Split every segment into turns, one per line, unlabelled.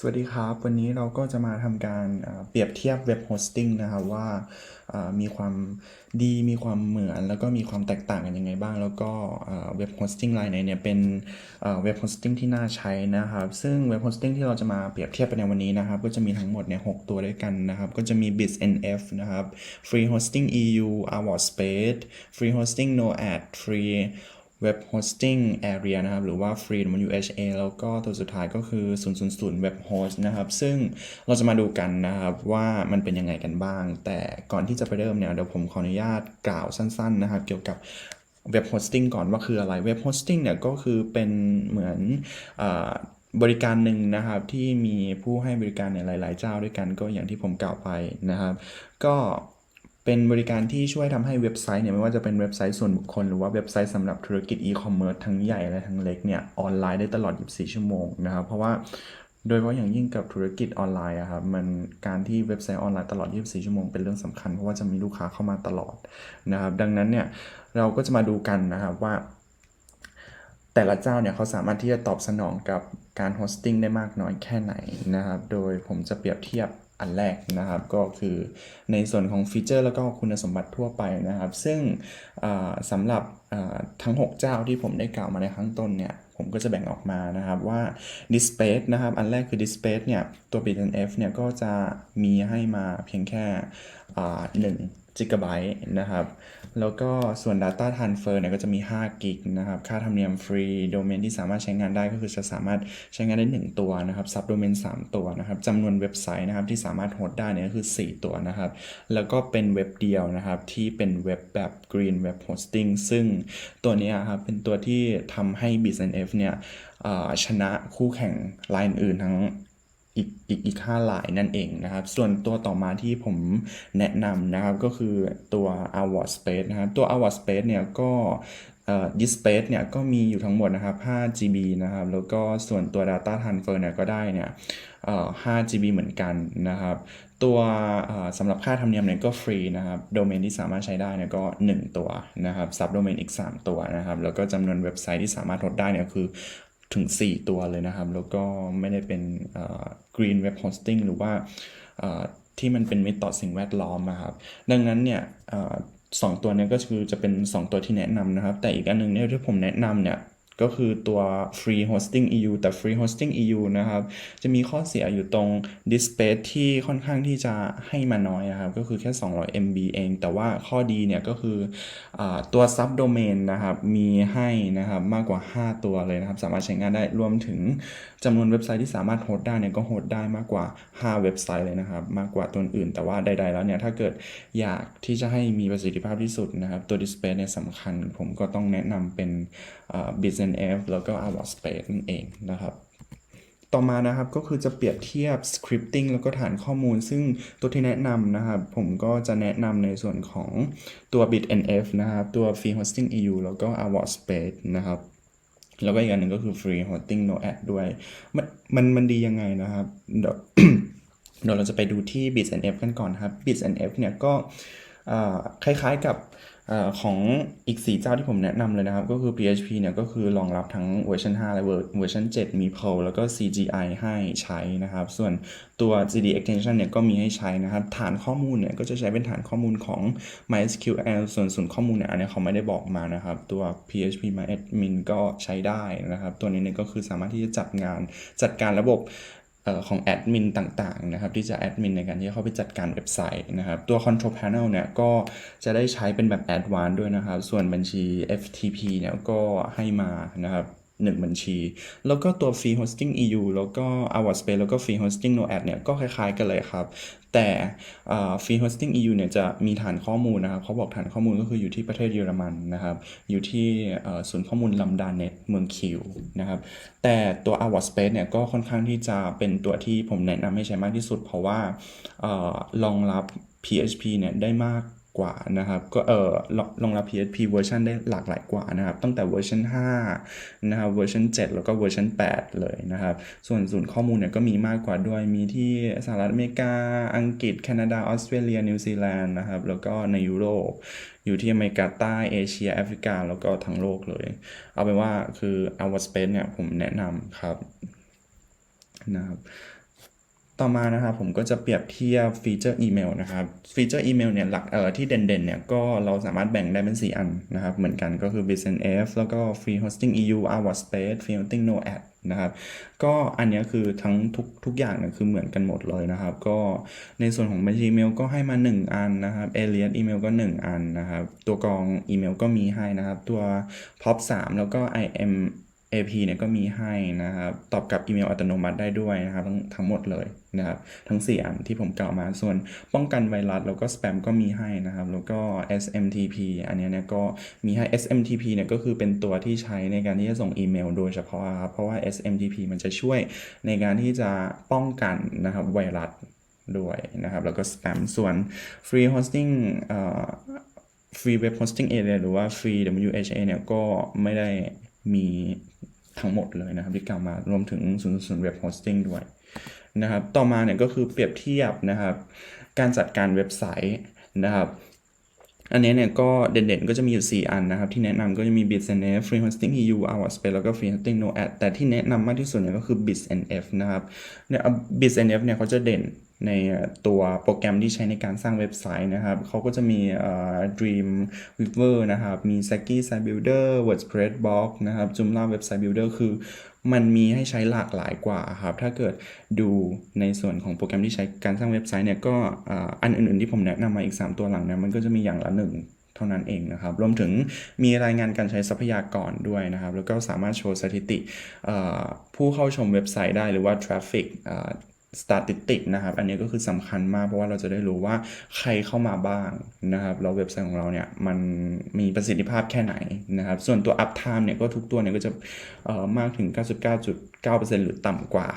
สวัสดีครับ วันนี้เราก็จะมาทำการเปรียบเทียบเว็บโฮสติ้งนะครับว่ามีความดีมีความเหมือน แล้วก็มีความแตกต่างกันยังไงบ้าง แล้วก็เว็บโฮสติ้งรายไหนเนี่ยเป็นเว็บโฮสติ้งที่น่าใช้นะครับ ซึ่งเว็บโฮสติ้งที่เราจะมาเปรียบเทียบกันในวันนี้นะครับ ก็จะมีทั้งหมดเนี่ยหกตัวด้วยกันนะครับ ก็จะมี BitsNF นะครับ Free Hosting EU Award Space Free Hosting No Ad Free Web Hosting Area นะครับ หรือว่า Free WHA แล้วก็ตัวสุดท้ายก็คือ 000 Web Host นะครับ ซึ่งเราจะมาดูกันนะครับว่ามันเป็นยังไงกันบ้าง แต่ก่อนที่จะไปเริ่มเนี่ย เดี๋ยวผมขออนุญาตกล่าวสั้นๆนะครับ เกี่ยวกับเว็บโฮสติ้งก่อนว่าคืออะไร เว็บโฮสติ้งเนี่ยก็คือเป็นเหมือนอบริการหนึ่งนะครับที่มีผู้ให้บริการในหลาย ๆ เจ้าด้วยกันก็อย่างที่ผมกล่าวไปนะครับ ก็ เป็นบริการที่ช่วยทำให้เว็บไซต์เนี่ยไม่ว่าจะเป็นเว็บไซต์ส่วนบุคคล หรือว่าเว็บไซต์สำหรับธุรกิจอีคอมเมิร์ซทั้งใหญ่และทั้งเล็กเนี่ยออนไลน์ได้ตลอด 24 ชั่วโมงนะครับ เพราะว่าโดยเฉพาะอย่างยิ่งกับธุรกิจออนไลน์อะครับมันการที่เว็บไซต์ออนไลน์ตลอด 24 ชั่วโมงเป็นเรื่องสำคัญเพราะว่าจะมีลูกค้าเข้ามาตลอดนะครับ ดังนั้นเนี่ยเราก็จะมาดูกันนะครับว่า แต่ละเจ้าเนี่ยเขาสามารถที่จะตอบสนองกับการโฮสติ้งได้มากน้อยแค่ไหนนะครับ โดยผมจะเปรียบเทียบ อันแรกนะครับก็คือในส่วนของฟีเจอร์แล้วก็คุณสมบัติทั่วไปนะครับ ซึ่งสำหรับทั้ง 6 เจ้าที่ผมได้กล่าวมาในข้างต้นเนี่ยผมก็จะแบ่งออกมานะครับว่า Dispace นะครับ อันแรกคือ Dispace เนี่ยตัว b t n f เนี่ยก็จะมีให้มาเพียงแค่หนึ่ง อ่า1 g b นะครับ แล้วก็ส่วน Data Transfer เนี่ยก็จะมี 5 กิกนะครับ ค่าธรรมเนียมฟรีโดเมนที่สามารถใช้งานได้ก็คือจะสามารถใช้งานได้ 1 ตัวนะครับซับโดเมน3 ตัวนะครับจำนวนเว็บไซต์นะครับที่สามารถโฮสต์ได้เนี่ยก็คือ 4 ตัวนะครับ แล้วก็เป็นเว็บเดียวนะครับที่เป็นเว็บแบบ Green Web Hosting ซึ่งตัวนี้ครับเป็นตัวที่ทำให้ BizNF เนี่ยชนะคู่แข่งรายอื่นทั้ง อีกอีกอีกห้าลายนั่นเองนะครับ ส่วนตัวต่อมาที่ผมแนะนำนะครับก็คือตัว Award Space นะครับตัว Award Space เนี่ยก็เอ่อ Dispace เนี่ยก็มีอยู่ทั้งหมดนะครับ 5 GB นะครับ แล้วก็ส่วนตัว Data Transfer เนี่ยก็ได้เนี่ยเอ่อ 5 GB เหมือนกันนะครับ ตัวสำหรับค่าธรรมเนียมเนี่ยก็ฟรีนะครับโดเมนที่สามารถใช้ได้เนี่ยก็ 1 ตัวนะครับซับโดเมนอีก 3 ตัวนะครับ แล้วก็จำนวนเว็บไซต์ที่สามารถโหลดได้เนี่ยคือ ถึง 4 ตัวเลยนะครับ แล้วก็ไม่ได้เป็นเอ่อ green web hosting หรือว่าเอ่อที่มันเป็นมิตรต่อสิ่งแวดล้อมนะครับ ดังนั้นเนี่ยอสองตัวนี้ก็คือจะเป็น 2 ตัวที่แนะนำนะครับ แต่อีกอันหนึงเนี่ยที่ผมแนะนำเนี่ย ก็คือตัว free hosting EU แต่ free hosting EU นะครับ จะมีข้อเสียอยู่ตรง dispace ที่ค่อนข้างที่จะให้มาน้อยอะครับ ก็คือแค่ 200 MB เอง แต่ว่าข้อดีเนี่ยก็คืออตัว subdomain นะครับ มีให้นะครับมากกว่า 5 ตัวเลยนะครับ สามารถใช้งานได้รวมถึงจำนวนเว็บไซต์ที่สามารถโฮสต์ได้เนี่ยก็โฮสต์ได้มากกว่า 5 เว็บไซต์เลยนะครับ มากกว่าตัวอื่น แต่ว่าใด ๆ แล้วเนี่ยถ้าเกิดอยากที่จะให้มีประสิทธิภาพที่สุดนะครับ ตัว display เนี่ยสำคัญผมก็ต้องแนะนำเป็นอ่ NF แล้วก็ Award Space นั่นเองนะครับต่อมานะครับก็คือจะเปรียบเทียบ scripting แล้วก็ฐานข้อมูล ซึ่งตัวที่แนะนำนะครับผมก็จะแนะนำในส่วนของตัว BitNF นะครับ ตัว Free Hosting EU แล้วก็ Award Space นะครับ แล้วก็อีกอันหนึ่งก็คือ Free Hosting No Ad ด้วย มันมันมันดียังไงนะครับ เดี๋ยวเดี๋ยวเราจะไปดูที่ bitnf กันก่อนครับ bitnf เนี่ยก็คล้ายๆกับ ของอีก 4 เจ้าที่ผมแนะนำเลยนะครับ ก็คือ PHP เนี่ยก็คือรองรับทั้งเวอร์ชัน5 และเวอร์ชัน7 มี Perl แล้วก็ CGI ให้ใช้นะครับ ส่วนตัว GD extension เนี่ยก็มีให้ใช้นะครับ ฐานข้อมูลเนี่ยก็จะใช้เป็นฐานข้อมูลของ MySQL ส่วนศูนย์ข้อมูลเนี่ยอันนี้เขาไม่ได้บอกมานะครับ ตัว PHP MyAdmin ก็ใช้ได้นะครับ ตัวนี้เนี่ยก็คือสามารถที่จะจัดงานจัดการระบบ ของแอดมินต่างๆนะครับที่จะแอดมินในการที่จะเข้าไปจัดการเว็บไซต์นะครับตัว Control Panel เนี่ยก็จะได้ใช้เป็นแบบ Advanced ด้วยนะครับ ส่วนบัญชี FTP เนี่ยก็ให้มานะครับ 1 บัญชี แล้วก็ตัว Free Hosting EU แล้วก็ Award Space แล้วก็ Free Hosting No Ad เนี่ยก็คล้ายๆกันเลยครับ แต่ Free Hosting EU เนี่ยจะมีฐานข้อมูลนะครับเขาบอกฐานข้อมูลก็คืออยู่ที่ประเทศเยอรมันนะครับ อยู่ที่ศูนย์ข้อมูลลัมดาเน็ตเมืองคิวนะครับแต่ตัว Award Space เนี่ยก็ค่อนข้างที่จะเป็นตัวที่ผมแนะนำให้ใช้มากที่สุด เพราะว่าเอ่อรองรับ PHP เนี่ยได้มาก กว่านะครับก็เออรองรับ PHP เวอร์ชันได้หลากหลายกว่านะครับตั้งแต่เวอร์ชัน5นะครับเวอร์ชัน7 แล้วก็เวอร์ชัน8 เลยนะครับ ส่วนศูนย์ข้อมูลเนี่ยก็มีมากกว่าด้วยมีที่สหรัฐอเมริกา อังกฤษ แคนาดา ออสเตรเลีย นิวซีแลนด์นะครับแล้วก็ในยุโรปอยู่ที่อเมริกาใต้เอเชียแอฟริกา แล้วก็ทั้งโลกเลย เอาเป็นว่าคือ Award Space เนี่ยผมแนะนำครับนะครับ ต่อมานะครับผมก็จะเปรียบเทียบฟีเจอร์อีเมลนะครับฟีเจอร์อีเมลเนี่ยหลักเอ่อที่เด่นๆเนี่ยก็เราสามารถแบ่งได้เป็น 4 อันนะครับ เหมือนกันก็คือ BizNF แล้วก็ Free Hosting EU Our Space Free Hosting No Ad นะครับก็อันนี้คือทั้งทุกทุกอย่างเนี่ยคือเหมือนกันหมดเลยนะครับ ก็ในส่วนของบัญชีอีเมลก็ให้มา 1 อันนะครับ Alias อีเมลก็ 1 อันนะครับ ตัวกรองอีเมลก็มีให้นะครับ ตัว POP 3 แล้วก็ IM AP เนี่ยก็มีให้นะครับ ตอบกลับอีเมลอัตโนมัติได้ด้วยนะครับ ทั้งทั้งหมดเลยนะครับ ทั้ง 4 อันที่ผมกล่าวมาส่วนป้องกันไวรัสแล้วก็สแปมก็มีให้นะครับ แล้วก็ SMTP อันนี้เนี่ยก็มีให้ SMTP เนี่ยก็คือเป็นตัวที่ใช้ในการที่จะส่งอีเมลโดยเฉพาะครับ เพราะว่า SMTP มันจะช่วยในการที่จะป้องกันนะครับไวรัสด้วยนะครับ แล้วก็สแปมส่วน Free Hosting เอ่อ Free Web Hosting Area หรือว่า Free WHA เนี่ยก็ไม่ได้ มีทั้งหมดเลยนะครับที่กล่าวมารวมถึง0 0 Web Hosting ด้วยนะครับต่อมาเนี่ยก็คือเปรียบเทียบนะครับการจัดการเว็บไซต์นะครับ อันนี้เนี่ยก็เด่นๆก็จะมีอยู่ 4 อันนะครับ ที่แนะนำก็จะมี BizNF Free Hosting EU Our Space แล้วก็ Free Hosting No Ad แต่ที่แนะนำมากที่สุดเนี่ยก็คือ BizNF นะครับเนี่ย BizNF เนี่ยเขาจะเด่นในตัวโปรแกรมที่ใช้ในการสร้างเว็บไซต์นะครับ เขาก็จะมีเอ่อ Dreamweaver นะครับ มี Sagi Site Builder WordPress Blog นะครับ Joomla Website Builder คือ มันมีให้ใช้หลากหลายกว่าครับ ถ้าเกิดดูในส่วนของโปรแกรมที่ใช้การสร้างเว็บไซต์เนี่ยก็อันอื่นๆที่ผมแนะนำมาอีก 3 ตัวหลังเนี่ยมันก็จะมีอย่างละหนึ่งเท่านั้นเองนะครับ รวมถึงมีรายงานการใช้ทรัพยากรด้วยนะครับ แล้วก็สามารถโชว์สถิติผู้เข้าชมเว็บไซต์ได้หรือว่าทราฟฟิก อ่อ statistic นะครับ อันนี้ก็คือสำคัญมากเพราะว่าเราจะได้รู้ว่าใครเข้ามาบ้างนะครับแล้วเว็บไซต์ของเราเนี่ยมันมีประสิทธิภาพแค่ไหนนะครับ ส่วนตัว uptime เนี่ยก็ทุกตัวเนี่ยก็จะเออมากถึง 99.9%หรือต่ำกว่า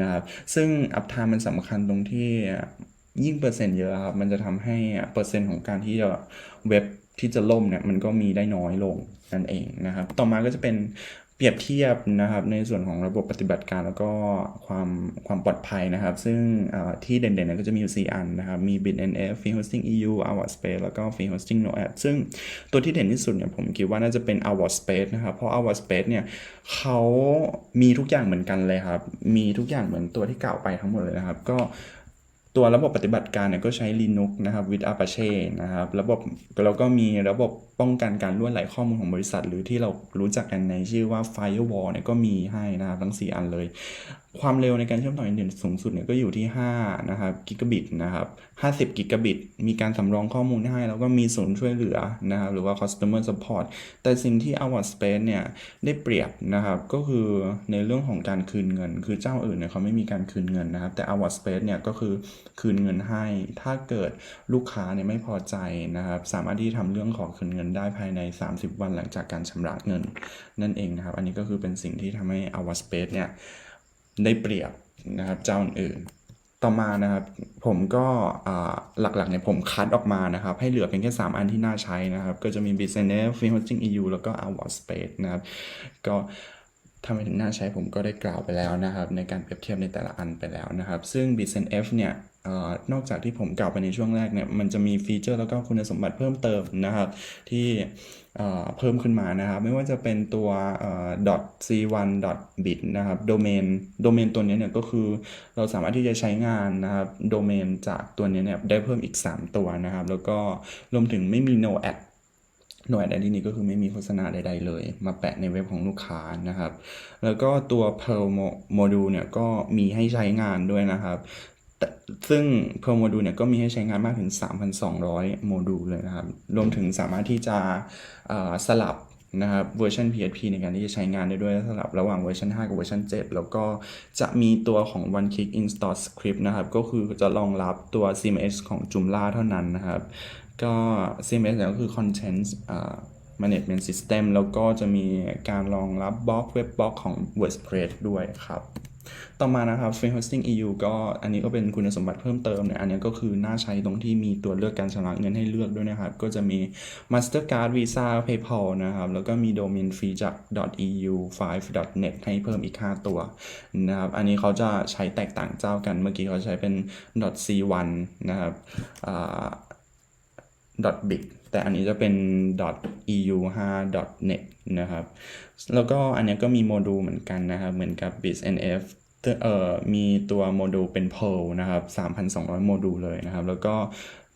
นะครับซึ่ง uptime มันสำคัญตรงที่ยิ่งเปอร์เซ็นต์เยอะครับมันจะทำให้เปอร์เซ็นต์ของการที่จะเว็บที่จะล่มเนี่ยมันก็มีได้น้อยลงนั่นเองนะครับ ต่อมาก็จะเป็น รียบเทียบนะครับในส่วนของระบบปฏิบัติการแล้วก็ความความปลอดภัยนะครับ ซึ่งที่เด่นๆนะก็จะมีอยู่ 4 อันนะครับ มี BitNF Free Hosting EU Our Space แล้วก็ Free Hosting No Ad ซึ่งตัวที่เด่นที่สุดเนี่ยผมคิดว่าน่าจะเป็น Our Space นะครับ เพราะ Our Space เนี่ยเขามีทุกอย่างเหมือนกันเลยครับ มีทุกอย่างเหมือนตัวที่กล่าวไปทั้งหมดเลยนะครับ ก็ ตัวระบบปฏิบัติการเนี่ยก็ใช้ Linux นะครับ with Apache นะครับ ระบบแล้วก็มีระบบป้องกันการล่วไหลข้อมูลของบริษัท หรือที่เรารู้จักกันในชื่อว่า Firewall เนี่ยก็มีให้นะครับทั้ง 4 อันเลย ความเร็วในการเชื่อมต่ออินเทอร์เน็ตสูงสุดเนี่ยก็อยู่ที่ 5 นะครับกิกะบิตนะครับ50กิกะบิต มีการสำรองข้อมูลให้ แล้วก็มีศูนย์ช่วยเหลือนะครับ หรือว่า customer support แต่สิ่งที่ Our Space เนี่ย ได้เปรียบนะครับ ก็คือในเรื่องของการคืนเงิน คือเจ้าอื่นเนี่ยเขาไม่มีการคืนเงินนะครับ แต่ Our Space เนี่ย ก็คือคืนเงินให้ ถ้าเกิดลูกค้าเนี่ยไม่พอใจนะครับ สามารถที่ทำเรื่องขอคืนเงินได้ภายใน 30 วันหลังจากการชำระเงินนั่นเองนะครับ อันนี้ก็คือเป็นสิ่งที่ทำให้ Our Space เนี่ย ได้เปรียบนะครับเจ้าอื่นๆต่อมานะครับผมก็หลักๆเนี่ยผมคัดออกมานะครับ ให้เหลือเพียงแค่ 3 อันที่น่าใช้นะครับ ก็จะมี Business Free Hosting EU แล้วก็ Our Space นะครับ ก็ทำไมถึงน่าใช้ผมก็ได้กล่าวไปแล้วนะครับ ในการเปรียบเทียบในแต่ละอันไปแล้วนะครับ ซึ่ง BizNF เนี่ย นอกจากที่ผมกล่าวไปในช่วงแรกเนี่ยมันจะมีฟีเจอร์แล้วก็คุณสมบัติเพิ่มเติมนะครับ ที่เพิ่มขึ้นมานะครับ ไม่ว่าจะเป็นตัวเอ่อ .c1 .bit นะครับโดเมนโดเมนตัวนี้เนี่ยก็คือเราสามารถที่จะใช้งานนะครับโดเมนจากตัวนี้เนี่ยได้เพิ่มอีก 3 ตัวนะครับ แล้วก็รวมถึงไม่มี no ad หน่วยใดที่นี้ก็คือไม่มีโฆษณาใดๆเลย มาแปะในเว็บของลูกค้านะครับ แล้วก็ตัว Pearl Module เนี่ยก็มีให้ใช้งานด้วยนะครับ ซึ่ง per Module เนี่ยก็มีให้ใช้งานมากถึง 3,200 โมดูลเลยนะครับ รวมถึงสามารถที่จะสลับนะครับเวอร์ชัน PHP ในการที่จะใช้งานได้ด้วยสลับระหว่างเวอร์ชัน 5 กับเวอร์ชัน 7 แล้วก็จะมีตัวของ One Click Install Script นะครับ ก็คือจะรองรับตัว CMS ของ Joomla เท่านั้นนะครับ ก็ CMS เนี่ยก็คือ Content อ Management System แล้วก็จะมีการรองรับบล็อกเว็บบล็อกของ WordPress ด้วยครับ ต่อมานะครับ Free Hosting EU ก็อันนี้ก็เป็นคุณสมบัติเพิ่มเติมเนี่ยอันนี้ก็คือน่าใช้ตรงที่มีตัวเลือกการชำระเงินให้เลือกด้วยนะครับ ก็จะมี Mastercard Visa PayPal นะครับ แล้วก็มี Domain Fee จาก .eu 5 .net ให้เพิ่มอีก 5 ตัวนะครับ อันนี้เขาจะใช้แตกต่างเจ้ากัน เมื่อกี้เขาใช้เป็น .c1 นะครับ .bit แต่อันนี้จะเป็น .eu 5 .net นะครับ แล้วก็อันนี้ก็มีโมดูลเหมือนกันนะครับ เหมือนกับ BizNF เอ่อมีตัวโมดูลเป็น Perl นะครับ 3,200 โมดูลเลยนะครับ แล้วก็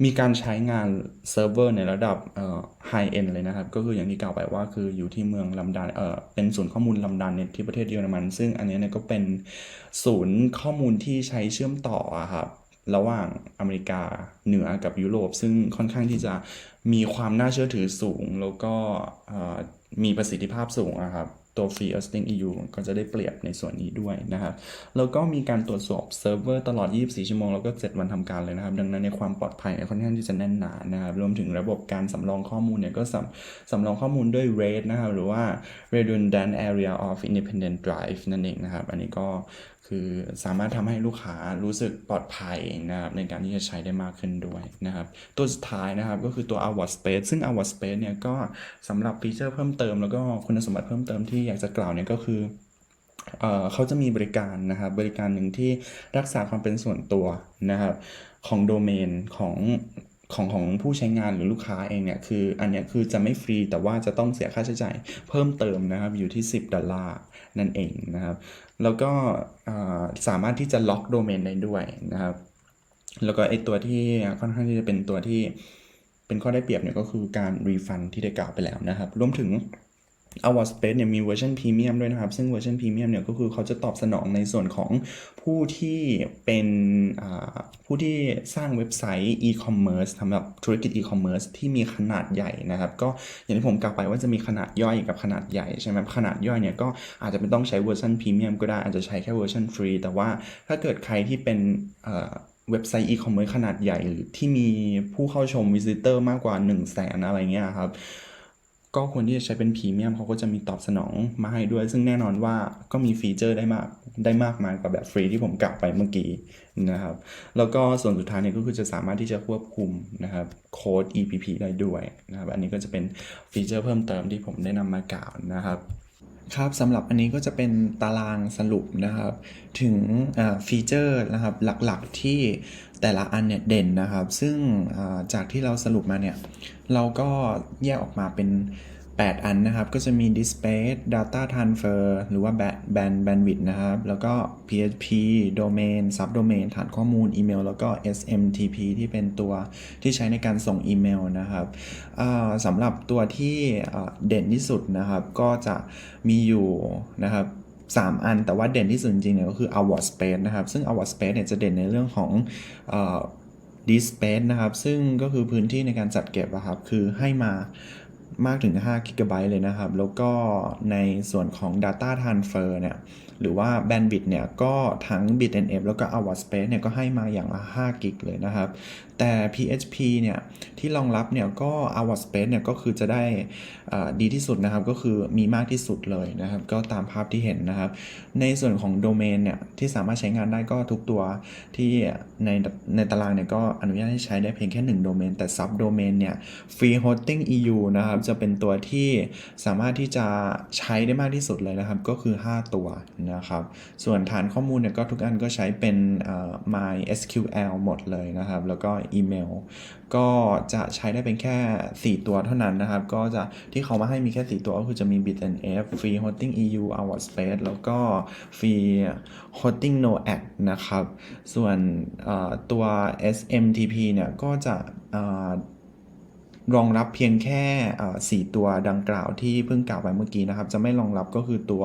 มีการใช้งานเซิร์ฟเวอร์ในระดับเอ่อ high end เลยนะครับ ก็คืออย่างที่กล่าวไปว่าคืออยู่ที่เมืองลำดานเอ่อเป็นศูนย์ข้อมูลลำดานเน็ตที่ประเทศเยอรมัน ซึ่งอันนี้เนี่ยก็เป็นศูนย์ข้อมูลที่ใช้เชื่อมต่อครับ ระหว่างอเมริกาเหนือกับยุโรป ซึ่งค่อนข้างที่จะมีความน่าเชื่อถือสูง แล้วก็มีประสิทธิภาพสูงอะครับตัว Free Hosting EU ก็จะได้เปรียบในส่วนนี้ด้วยนะครับ แล้วก็มีการตรวจสอบเซิร์ฟเวอร์ตลอด 24 ชั่วโมง แล้วก็ 7 วันทำการเลยนะครับ ดังนั้นในความปลอดภัยเนี่ยค่อนข้างที่จะแน่นหนานะครับ รวมถึงระบบการสำรองข้อมูลเนี่ยก็สำสำรองข้อมูลด้วย RAID นะครับ หรือว่า Redundant Area of Independent Drive นั่นเองนะครับ อันนี้ก็ คือสามารถทำให้ลูกค้ารู้สึกปลอดภัยนะครับในการที่จะใช้ได้มากขึ้นด้วยนะครับตัวสุดท้ายนะครับก็คือตัว Award Space ซึ่ง Award Space เนี่ยก็สำหรับฟีเจอร์เพิ่มเติมแล้วก็คุณสมบัติเพิ่มเติมที่อยากจะกล่าวเนี่ยก็คือเขาจะมีบริการนะครับบริการหนึ่งที่รักษาความเป็นส่วนตัวนะครับของโดเมนของ ของของผู้ใช้งานหรือลูกค้าเองเนี่ยคืออันเนี้ยคือจะไม่ฟรีแต่ว่าจะต้องเสียค่าใช้จ่ายเพิ่มเติมนะครับอยู่ที่ 10 ดอลลาร์นั่นเองนะครับแล้วก็สามารถที่จะล็อกโดเมนได้ด้วยนะครับแล้วก็ไอตัวที่ค่อนข้างที่จะเป็นตัวที่เป็นข้อได้เปรียบเนี่ยก็คือการรีฟันที่ได้กล่าวไปแล้วนะครับรวมถึง Our Space เนี่ยมีเวอร์ชันพรีเมียมด้วยนะครับ ซึ่งเวอร์ชันพรีเมียมเนี่ยก็คือเขาจะตอบสนองในส่วนของผู้ที่เป็นผู้ที่สร้างเว็บไซต์ e-commerce สำหรับธุรกิจ e-commerce ที่มีขนาดใหญ่นะครับ ก็อย่างที่ผมกล่าวไปว่าจะมีขนาดย่อยกับขนาดใหญ่ใช่ไหมขนาดย่อยเนี่ยก็อาจจะไม่ต้องใช้เวอร์ชันพรีเมียมก็ได้อาจจะใช้แค่เวอร์ชันฟรีแต่ว่าถ้าเกิดใครที่เป็นเว็บไซต์ e-commerce ขนาดใหญ่หรือที่มีผู้เข้าชม visitor มากกว่า 1 0 0 0 0แสนอะไรเงี้ยครับ ก็ควรที่จะใช้เป็นพรีเมียมเขาก็จะมีตอบสนองมาให้ด้วย ซึ่งแน่นอนว่าก็มีฟีเจอร์ได้มากได้มากมายกว่าแบบฟรีที่ผมกล่าวไปเมื่อกี้นะครับ แล้วก็ส่วนสุดท้ายเนี่ยก็คือจะสามารถที่จะควบคุมนะครับโค้ด EPP ได้ด้วยนะครับ อันนี้ก็จะเป็นฟีเจอร์เพิ่มเติมที่ผมได้นำมากล่าวนะครับ ครับสำหรับอันนี้ก็จะเป็นตารางสรุปนะครับ ถึงฟีเจอร์นะครับหลักๆที่แต่ละอันเนี่ยเด่นนะครับ ซึ่งจากที่เราสรุปมาเนี่ย เราก็แยกออกมาเป็น 8 อันนะครับ ก็จะมี Display Data Transfer หรือว่า Band Bandwidth นะครับ แล้วก็ PHP Domain Subdomain ฐานข้อมูลอีเมล แล้วก็ SMTP ที่เป็นตัวที่ใช้ในการส่งอีเมลนะครับสำหรับตัวที่เด่นที่สุดนะครับ ก็จะมีอยู่นะครับ3 อันแต่ว่าเด่นที่สุดจริงๆเนี่ยก็คือ Award Space นะครับ ซึ่ง Award Space เนี่ยจะเด่นในเรื่องของเอ่อ disk space นะครับ ซึ่งก็คือพื้นที่ในการจัดเก็บอะครับ คือให้มา มากถึง5 GB เลยนะครับ แล้วก็ในส่วนของ data transfer เนี่ยหรือว่า bandwidth เนี่ยก็ทั้ง bitnf แล้วก็ Award Space เนี่ยก็ให้มาอย่างละ5กิกเลยนะครับ แต่ PHP เนี่ยที่รองรับเนี่ยก็ Award Space เนี่ยก็คือจะได้อ่าดีที่สุดนะครับ ก็คือมีมากที่สุดเลยนะครับ ก็ตามภาพที่เห็นนะครับ ในส่วนของโดเมนเนี่ยที่สามารถใช้งานได้ก็ทุกตัวที่ในในตารางเนี่ยก็อนุญาตให้ใช้ได้เพียงแค่1โดเมนแต่ sub domain เนี่ย free hosting EU นะครับ จะเป็นตัวที่สามารถที่จะใช้ได้มากที่สุดเลยนะครับ ก็คือ 5 ตัวนะครับ ส่วนฐานข้อมูลเนี่ยก็ทุกอันก็ใช้เป็น MySQL หมดเลยนะครับ แล้วก็อีเมล ก็จะใช้ได้เป็นแค่ 4 ตัวเท่านั้นนะครับ ก็จะที่เขามาให้มีแค่ 4 ตัวก็คือจะมี bitnf free hosting EU our space แล้วก็ free hosting noad นะครับ ส่วนตัว SMTP เนี่ยก็จะรองรับเพียงแค่เอ่อ4ตัวดังกล่าวที่เพิ่งกล่าวไปเมื่อกี้นะครับ จะไม่รองรับก็คือตัว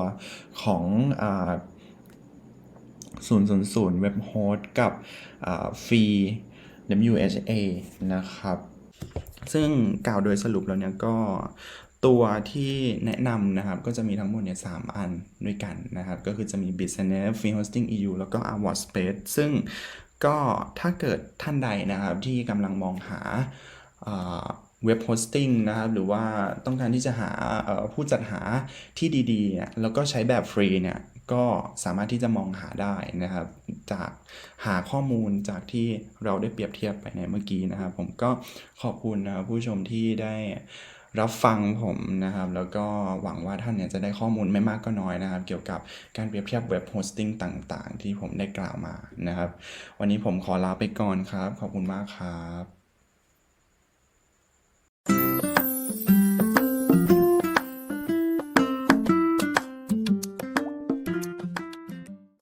ของอ่า000 Web Host กับฟรี WHA นะครับ ซึ่งกล่าวโดยสรุปแล้วเนี่ยก็ตัวที่แนะนำนะครับก็จะมีทั้งหมดเนี่ยสามอันด้วยกันนะครับ ก็คือจะมี Bitnef Free Hosting EU แล้วก็ Award Space ซึ่งก็ถ้าเกิดท่านใดนะครับที่กำลังมองหาเว็บโฮสติ้งนะครับ หรือว่าต้องการที่จะหาผู้จัดหาที่ดีๆ แล้วก็ใช้แบบฟรีเนี่ย ก็สามารถที่จะมองหาได้นะครับ จากหาข้อมูลจากที่เราได้เปรียบเทียบไปในเมื่อกี้นะครับ ผมก็ขอบคุณนะครับผู้ชมที่ได้รับฟังผมนะครับ แล้วก็หวังว่าท่านเนี่ยจะได้ข้อมูลไม่มากก็น้อยนะครับ เกี่ยวกับการเปรียบเทียบเว็บโฮสติ้งต่างๆ ที่ผมได้กล่าวมานะครับ วันนี้ผมขอลาไปก่อนครับ ขอบคุณมากครับ